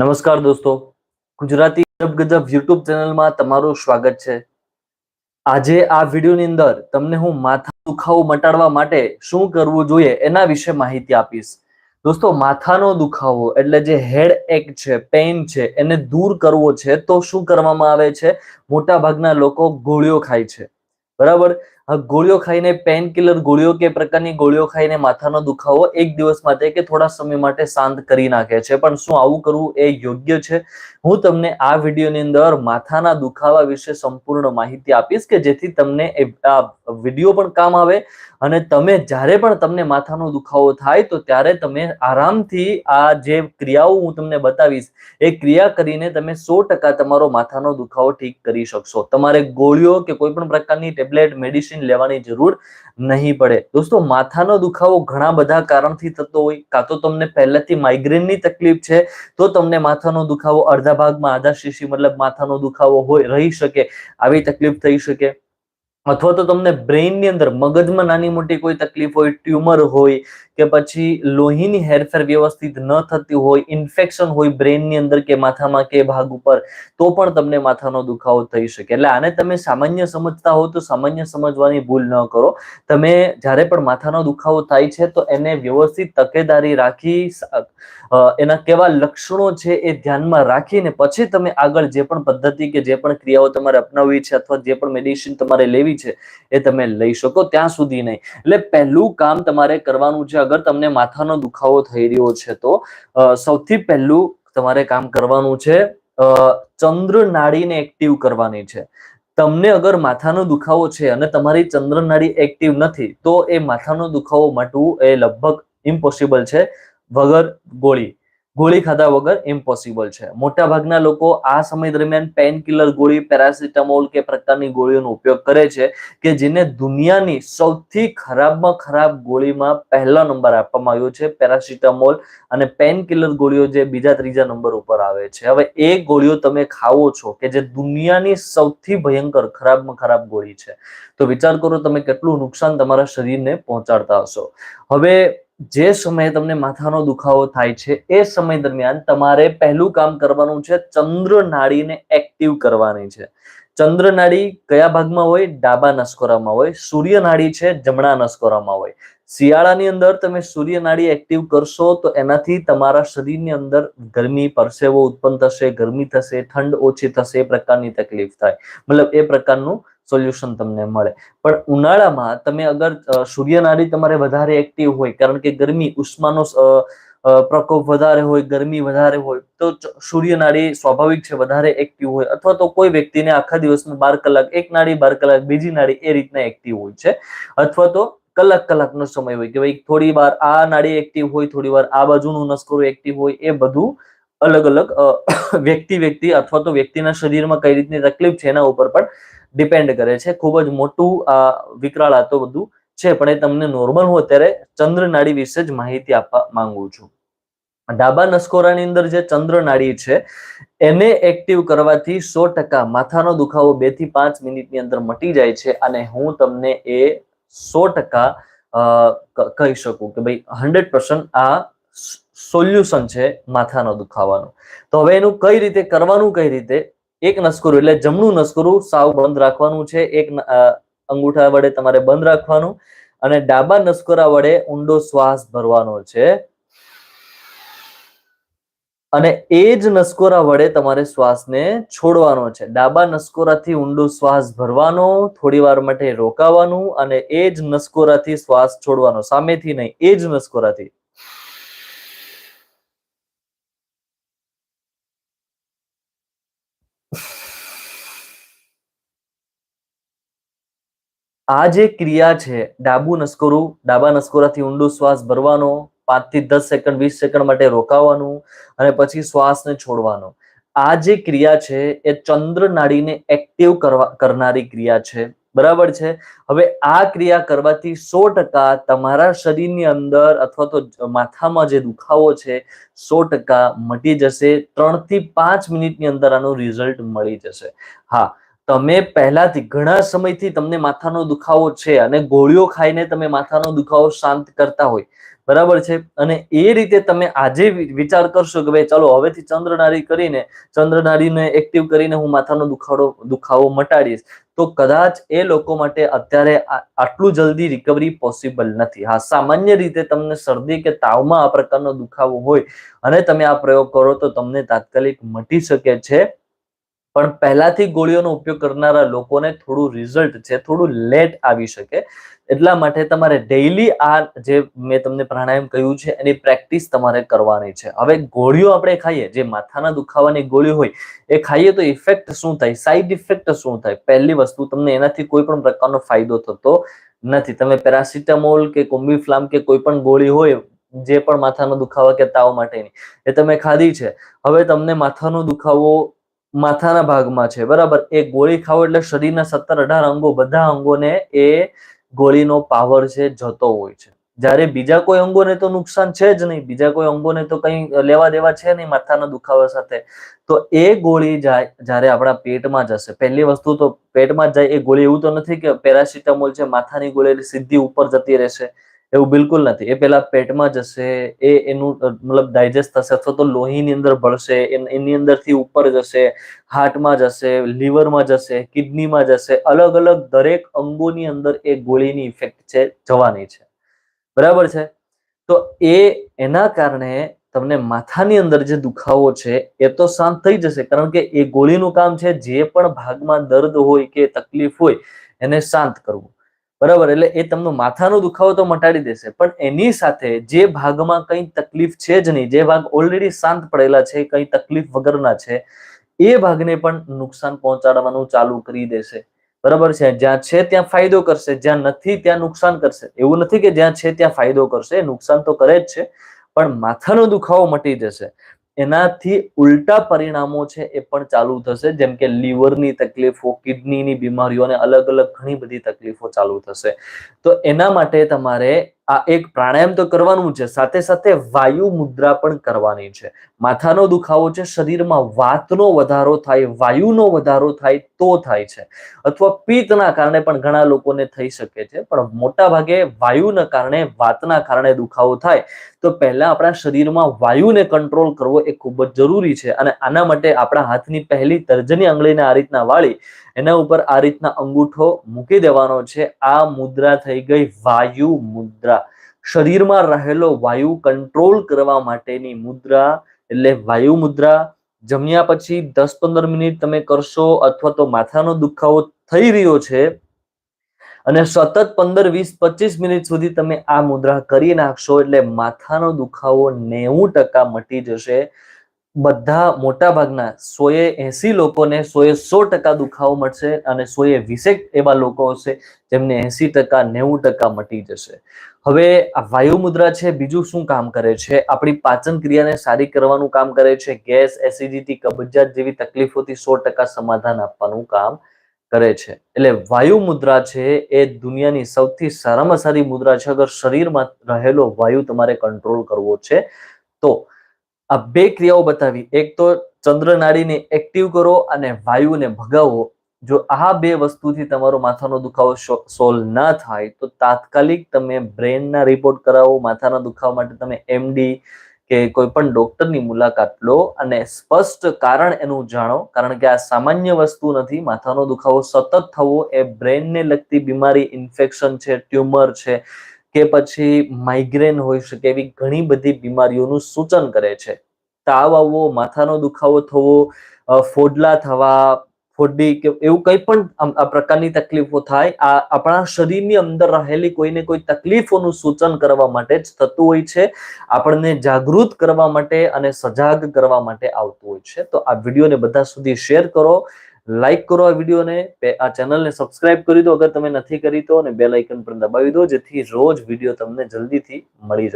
નમસ્કાર દોસ્તો. ગુજરાતી ગજબ ગજબ યુટ્યુબ ચેનલમાં તમારું સ્વાગત છે. આજે આ વિડીયોની અંદર તમને હું માથા દુખાવો મટાડવા માટે શું કરવું જોઈએ એના વિશે માહિતી આપીશ. દોસ્તો, માથાનો દુખાવો એટલે જે હેડ એક છે પેઇન છે, એને દૂર કરવો છે તો શું કરવામાં આવે છે? મોટાભાગના લોકો ગોળીઓ ખાય છે. બરાબર? ગોળીઓ ખાઈને પેન કિલર ગોળીઓ કે પ્રકારની ગોળીઓ ખાઈને માથાનો દુખાવો એક દિવસ માટે કે થોડા સમય માટે શાંત કરી નાખે છે. પણ શું આવું કરવું એ યોગ્ય છે? હું તમને આ વિડીયોની અંદર માથાના દુખાવા વિશે સંપૂર્ણ માહિતી આપીશ કે જેથી તમને એ વીડિયો પણ કામ આવે અને તમે જ્યારે પણ તમને માથાનો દુખાવો થાય તો ત્યારે તમે આરામથી આ જે ક્રિયાઓ હું તમને બતાવીશ, એ ક્રિયા કરીને તમે સો ટકા તમારો માથાનો દુખાવો ઠીક કરી શકશો. તમારે ગોળીઓ કે કોઈ પણ પ્રકારની ટેબ્લેટ મેડિસિન લેવાની જરૂર નહીં પડે. દોસ્તો, માથાનો દુખાવો ઘણા બધા કારણથી થતો હોય. કાં તો તમને પહેલેથી માઇગ્રેનની તકલીફ છે, તો તમને માથાનો દુખાવો અડધા ભાગમાં આધા શીશી મતલબ માથાનો દુખાવો હોય, રહી શકે, આવી તકલીફ થઈ શકે. અથવા તો તમને બ્રેઇનની અંદર મગજમાં નાની મોટી કોઈ તકલીફ હોય ટ્યુમર હોય કે પછી લોહીની હેરફેર વ્યવસ્થિત ન થતી હોય, ઇન્ફેક્શન હોય બ્રેનની અંદર કે માથામાં કે ભાગ ઉપર, તો પણ તમને માથાનો દુખાવો થઈ શકે. એટલે આને તમે સામાન્ય સમજતા હો તો સામાન્ય સમજવાની ભૂલ ન કરો. તમે જ્યારે પણ માથાનો દુખાવો થાય છે તો એને વ્યવસ્થિત તકેદારી રાખી એના કેવા લક્ષણો છે એ ધ્યાનમાં રાખીને પછી તમે આગળ જે પણ પદ્ધતિ કે જે પણ ક્રિયાઓ તમારે અપનાવવી છે અથવા જે પણ મેડિસિન તમારે લેવી છે એ તમે લઈ શકો. ત્યાં સુધી નહીં. એટલે પહેલું કામ તમારે કરવાનું છે અગર તમને માથાનો દુખાવો થઈ રહ્યો છે તો સૌથી પહેલું તમારે કામ કરવાનું છે ચંદ્ર નાડીને એક્ટિવ કરવાની છે. તમને અગર માથાનો દુખાવો છે અને તમારી ચંદ્ર નાડી એક્ટિવ નથી, તો એ માથાનો દુખાવો મટવું એ લગભગ ઇમ્પોસિબલ છે. વગર ગોળી. ગોળી ખાધા વગર ઇમ્પોસિબલ છે. મોટા ભાગના લોકો આ સમય દરમિયાન પેન કિલર ગોળી પેરાસિટામોલ કે પ્રકારની ગોળીઓનો ઉપયોગ કરે છે કે જેને દુનિયાની સૌથી ખરાબમાં ખરાબ ગોળીમાં પહેલા નંબર આપવામાં આવ્યો છે પેરાસિટામોલ અને પેન કિલર ગોળીઓ જે બીજા ત્રીજા નંબર ઉપર આવે છે. હવે એ ગોળીઓ તમે ખાવો છો કે જે દુનિયાની સૌથી ભયંકર ખરાબમાં ખરાબ ગોળી છે. તો વિચાર કરો તમે કેટલું નુકસાન તમારા શરીરને પહોંચાડતા હશો. હવે જે સમયે તમને માથાનો દુખાવો થાય છે, એ સમય દરમિયાન તમારે પહેલું કામ કરવાનું છે ચંદ્ર નાડીને એક્ટિવ કરવાની છે. ચંદ્ર નાડી કયા ભાગમાં હોય? ડાબા નસકોરામાં હોય. સૂર્ય નાડી છે, જમણા નસકોરામાં હોય. શિયાળાની અંદર તમે સૂર્ય નાડી એક્ટિવ કરશો તો એનાથી તમારા શરીરની અંદર ગરમી, પરસેવો ઉત્પન્ન થશે, ગરમી થશે, ઠંડ ઓછી થશે, એ પ્રકારની તકલીફ થાય. મતલબ એ પ્રકારનું સોલ્યુશન તમને મળે. પણ ઉનાળામાં તમે અગર સૂર્યનારી તમારે વધારે એક્ટિવ હોય, કારણ કે ગરમી ઉષ્માનો પ્રકોપ વધારે હોય, ગરમી વધારે હોય, તો સૂર્ય નાડી સ્વાભાવિક છે વધારે એક્ટિવ હોય. અથવા તો કોઈ વ્યક્તિને આખા દિવસમાં બાર કલાક એક નાડી બાર કલાક બીજી નાડી એ રીતના એક્ટિવ હોય છે. અથવા તો કલાક કલાકનો સમય હોય કે ભાઈ થોડી વાર આ નાડી એક્ટિવ હોય, થોડી વાર આ બાજુનું નસકોરું એક્ટિવ હોય, એ બધું અલગ અલગ વ્યક્તિ વ્યક્તિ અથવા તો વ્યક્તિના શરીરમાં કઈ રીતની તકલીફ છે એના ઉપર પણ ડિપેન્ડ કરે છે. ખૂબ જ મોટું આ વિકરાળ આ તો બધું છે, પણ એ તમને નોર્મલ હોય ત્યારે ચંદ્ર નાડી વિશે જ માહિતી આપવા માંગુ છું. ડાબા નસકોરાની અંદર જે ચંદ્ર નાડી છે, એને એક્ટિવ કરવાથી સો ટકા માથાનો દુખાવો બેથી પાંચ મિનિટની અંદર મટી જાય છે અને હું તમને એ સો ટકા કહી શકું કે ભાઈ હંડ્રેડ પર્સન્ટ આ સોલ્યુશન છે માથાનો દુખાવાનો. તો હવે એનું કઈ રીતે કરવાનું, કઈ રીતે એક નસકોરું એટલે જમણું નસકોરું સાવ બંધ રાખવાનું છે. એક અંગૂઠા વડે તમારે બંધ રાખવાનું અને ડાબા નસકોરા વડે ઊંડો શ્વાસ ભરવાનો છે. અને એ જ નસકોરા વડે તમારે શ્વાસને છોડવાનો છે. ડાબા નસકોરાથી ઊંડો શ્વાસ ભરવાનો, થોડી વાર માટે રોકાવાનું અને એ જ નસકોરાથી શ્વાસ છોડવાનો. સામેથી નહીં, એ જ નસકોરાથી. આ જે ક્રિયા છે, ડાબુ નસકોરું, ડાબા નસકોરાથી ઊંડો શ્વાસ ભરવાનો પાંચથી દસ સેકન્ડ, વીસ સેકન્ડ માટે રોકાવાનું અને પછી શ્વાસને છોડવાનો. આ જે ક્રિયા છે, એ ચંદ્ર નાડીને એક્ટિવ કરવા, કરનારી ક્રિયા છે. બરાબર છે? હવે આ ક્રિયા કરવાથી સો ટકા તમારા શરીરની અંદર અથવા તો માથામાં જે દુખાવો છે, સો ટકા મટી જશે. ત્રણથી પાંચ મિનિટની અંદર આનું રિઝલ્ટ મળી જશે. હા તમે પહેલાથી ઘણા સમયથી તમને માથાનો દુખાવો છે અને ગોળીઓ ખાઈને તમે માથાનો દુખાવો શાંત કરતા હોય. બરાબર છે? અને એ રીતે તમે આજે વિચાર કરશો કે ભાઈ ચાલો હવેથી ચંદ્રનારી કરીને, ચંદ્રનારીને એક્ટિવ કરીને હું માથાનો દુખાડો, દુખાવો મટાડીશ. તો કદાચ એ લોકો માટે અત્યારે આટલું જલ્દી રિકવરી પોસિબલ નથી. હા, સામાન્ય રીતે તમને શરદી કે તાવમાં આ પ્રકારનો દુખાવો હોય અને તમે આ પ્રયોગ કરો તો તમને તાત્કાલિક મટી શકે છે. પણ પહેલાથી ગોળીઓનો ઉપયોગ કરનારા લોકોને થોડું રિઝલ્ટ છે, થોડું લેટ આવી શકે. એટલા માટે તમારે ડેઈલી આ જે મેં તમને પ્રાણાયામ કહ્યું છે, એની પ્રેક્ટિસ તમારે કરવાની છે. હવે ગોળીઓ આપણે ખાઈએ, જે માથાના દુખાવાની ગોળી હોય, એ ખાઈએ તો ઇફેક્ટ શું થાય? સાઈડ ઇફેક્ટ શું થાય? પહેલી વસ્તુ તમને એનાથી કોઈ પણ પ્રકારનો ફાયદો થતો નથી. તમે પેરાસિટામોલ કે કોમ્બીફ્લામ કે કોઈ પણ ગોળી હોય, જે પણ માથાનો દુખાવા કે તાવ માટેની, એ તમે ખાધી છે. હવે તમને માથાનો દુખાવો માથાના ભાગમાં છે. બરાબર? એ ગોળી ખાવ એટલે શરીરના સત્તર અઢાર અંગો, બધા અંગોને એ ગોળીનો પાવર છે, જતો હોય છે. જ્યારે બીજા કોઈ અંગોને તો નુકસાન છે જ નહીં. બીજા કોઈ અંગોને તો કંઈ લેવા દેવા છે નહીં માથાના દુખાવા સાથે. તો એ ગોળી જાય જ્યારે આપણા પેટમાં જશે પહેલી વસ્તુ તો પેટમાં જાય એ ગોળી. એવું તો નથી કે પેરાસિટામોલ છે, માથાની ગોળી સીધી ઉપર જતી રહેશે. એવું બિલકુલ નથી. એ પેલા પેટમાં જશે, એ એનું મતલબ ડાયજેસ્ટ થશે અથવા તો લોહીની અંદર ભળશે, એન- અંદરથી ઉપર જશે, હાર્ટમાં જશે, લીવરમાં જશે, કિડનીમાં જશે, અલગ અલગ દરેક અંગોની અંદર એ ગોળીની ઇફેક્ટ છે, જવાની છે. બરાબર છે? તો એ, એના કારણે તમને માથાની અંદર જે દુખાવો છે, એ તો શાંત થઈ જશે. કારણ કે એ ગોળીનું કામ છે, જે પણ ભાગમાં દર્દ હોય કે તકલીફ હોય, એને શાંત કરવું. બરાબર? એટલે એ તમને માથાનો દુખાવો તો મટાડી દેશે, પણ એની સાથે જે ભાગમાં કંઈ તકલીફ છે જ નહીં, જે ભાગ ઓલરેડી શાંત પડેલા છે, કંઈ તકલીફ વગરના છે, એ ભાગને પણ નુકસાન પહોંચાડવાનું ચાલુ કરી દેશે. બરાબર છે? જ્યાં છે ત્યાં ફાયદો કરશે, જ્યાં નથી ત્યાં નુકસાન કરશે. એવું નથી કે જ્યાં છે ત્યાં ફાયદો કરશે, નુકસાન તો કરે જ છે, પણ માથાનો દુખાવો મટી જશે. એનાથી ઉલટા પરિણામો છે એ પણ ચાલુ થશે. જેમ કે લીવરની તકલીફો, કિડનીની બીમારીઓ અને અલગ અલગ ઘણી બધી તકલીફો ચાલુ થશે. તો એના માટે તમારે આ એક પ્રાણાયામ તો કરવાનું છે, સાથે સાથે વાયુ મુદ્રા પણ કરવાની છે. માથાનો દુખાવો છે, શરીરમાં વાતનો વધારો થાય, વાયુનો વધારો થાય તો થાય છે. અથવા પિત્તના કારણે પણ ઘણા લોકોને થઈ શકે છે, પણ મોટા ભાગે વાયુના કારણે, વાતના કારણે દુખાવો થાય. તો પહેલા આપણા શરીરમાં વાયુને કંટ્રોલ કરવો એ ખૂબ જ જરૂરી છે અને આના માટે આપણા હાથની પહેલી તર્જની આંગળીને આ રીતના વાળી, એના ઉપર આ રીતના અંગૂઠો મૂકી દેવાનો છે. આ મુદ્રા થઈ ગઈ વાયુ મુદ્રા. શરીરમાં રહેલો વાયુ કંટ્રોલ કરવા માટેની મુદ્રા, એટલે વાયુ મુદ્રા, જમ્યા પછી દસ પંદર મિનિટ તમે કરશો અથવા તો માથાનો દુખાવો થઈ રહ્યો છે અને સતત પંદર, વીસ, પચીસ મિનિટ સુધી તમે આ મુદ્રા કરી નાખશો એટલે માથાનો દુખાવો નેવું ટકા મટી જશે. બધા મોટા ભાગના સોએ એસી લોકોને સોએ સો ટકા દુખાવો મળશે અને સોએ વીસેક એવા લોકો હશે જેમને એસી ટકા, નેવું ટકા મટી જશે. હવે આ વાયુ મુદ્રા છે, બીજું શું કામ કરે છે? આપણી પાચન ક્રિયાને સારી કરવાનું કામ કરે છે, ગેસ, એસિડિટી, કબજિયાત જેવી તકલીફોથી સો ટકા સમાધાન આપવાનું કામ કરે છે. એટલે વાયુ મુદ્રા છે, એ દુનિયાની સૌથી સારામાં સારી મુદ્રા છે. અગર શરીરમાં રહેલો વાયુ તમારે કંટ્રોલ કરવો છે, તો આ બે ક્રિયાઓ બતાવી. એક તો ચંદ્ર નાડીને એક્ટિવ કરો અને વાયુને ભગાવો. જો આ બે વસ્તુથી તમારો માથાનો દુખાવો સોલ્વ ના થાય, તો તાત્કાલિક તમે બ્રેનના રિપોર્ટ કરાવો, માથાના દુખાવા માટે તમે એમડી કે કોઈ પણ ડોક્ટરની મુલાકાત લો અને સ્પષ્ટ કારણ એનું જાણો, કારણ કે આ સામાન્ય વસ્તુ નથી, માથાનો દુખાવો સતત થવો એ બ્રેનને લગતી બીમારી ઇન્ફેક્શન છે ટ્યુમર છે કે પછી માઇગ્રેન હોઈ શકે એવી ઘણી બધી બીમારીઓનું સૂચન કરે છે. તાવ આવવો, માથાનો દુખાવો થવો ફોડલા થવા ફોડી કે એવું કંઈ પણ આ પ્રકારની તકલીફો થાય, આ આપણા શરીરની અંદર રહેલી કોઈને કોઈ તકલીફોનું સૂચન કરવા માટે જ થતું હોય છે, આપણને જાગૃત કરવા માટે અને સજાગ કરવા માટે આવતું હોય છે. તો આ વિડીયોને બધા સુધી શેર કરો, લાઈક કરો આ વિડીયોને આ ચેનલને સબસ્ક્રાઇબ કરી દો, અગર તમે નથી કરી તો, અને બેલ આઇકન પર દબાવી દો, જેથી રોજ વીડિયો તમને જલ્દીથી મળી જાય.